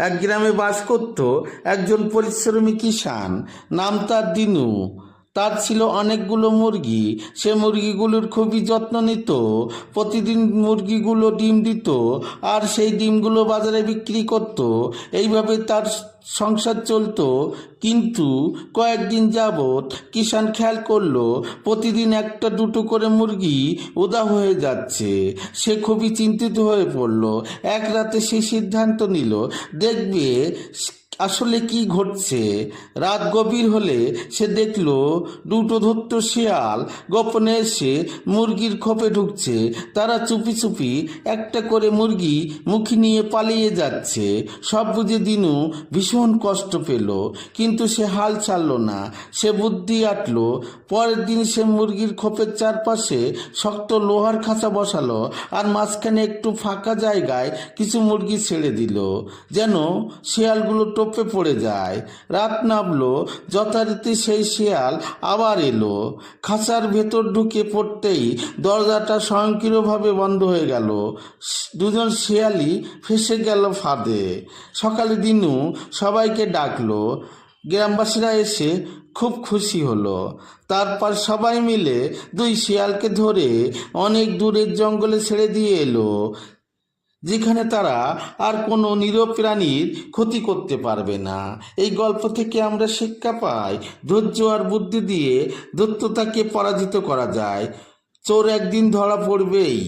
এক গ্রামে বাস করত একজন পরিশ্রমী কিষাণ। নাম তার দিনু। তার ছিল অনেকগুলো মুরগি। সে মুরগিগুলোর খুবই যত্ন নিত। প্রতিদিন মুরগিগুলো ডিম দিত আর সেই ডিমগুলো বাজারে বিক্রি করত। এইভাবে তার সংসার চলতো। কিন্তু কয়েকদিন যাবৎ কিষান খেয়াল করল, প্রতিদিন একটা দুটো করে মুরগি উদা হয়ে যাচ্ছে। সে খুবই চিন্তিত হয়ে পড়ল। এক রাতে সে সিদ্ধান্ত নিল, দেখবে আসলে কি ঘটছে? রাত গভীর হলে সে দেখল দুটো ধত্ত শিয়াল গোপনে এসে মুরগির খোপে ঢুকছে। তারা চুপি চুপি একটা করে মুরগি মুখি নিয়ে পালিয়ে যাচ্ছে। সব বুঝে দিনু ভীষণ কষ্ট পেল, কিন্তু সে হাল ছাড়লো না। সে বুদ্ধি আটলো, পরের দিন সে মুরগির খোপের চারপাশে শক্ত লোহার খাঁচা বসালো আর মাঝখানে একটু ফাঁকা জায়গায় কিছু মুরগি ছেড়ে দিল। যেন শিয়ালগুলো টোপে পড়ে যায়। রাত নামলো, যথারীতি সেই শিয়াল আবার এলো। খাঁচার ভেতর ঢুকে পড়তেই দরজাটা স্বয়ংক্রিয়ভাবে বন্ধ হয়ে গেল। দুজন শিয়ালই ফেসে গেল ফাঁদে। সকালে দিনু সবাইকে ডাকলো। গ্রামবাসীরা এসে খুব খুশি হলো। তারপর সবাই মিলে দুই শিয়ালকে ধরে অনেক দূরের জঙ্গলে ছেড়ে দিয়ে এলো। যেখানে তারা আর কোনো নিরপ্রাণীর ক্ষতি করতে পারবে না। এই গল্প থেকে আমরা শিক্ষা পাই, ধৈর্য আর বুদ্ধি দিয়ে দত্ততাকে পরাজিত করা যায়। চোর একদিন ধরা পড়বেই।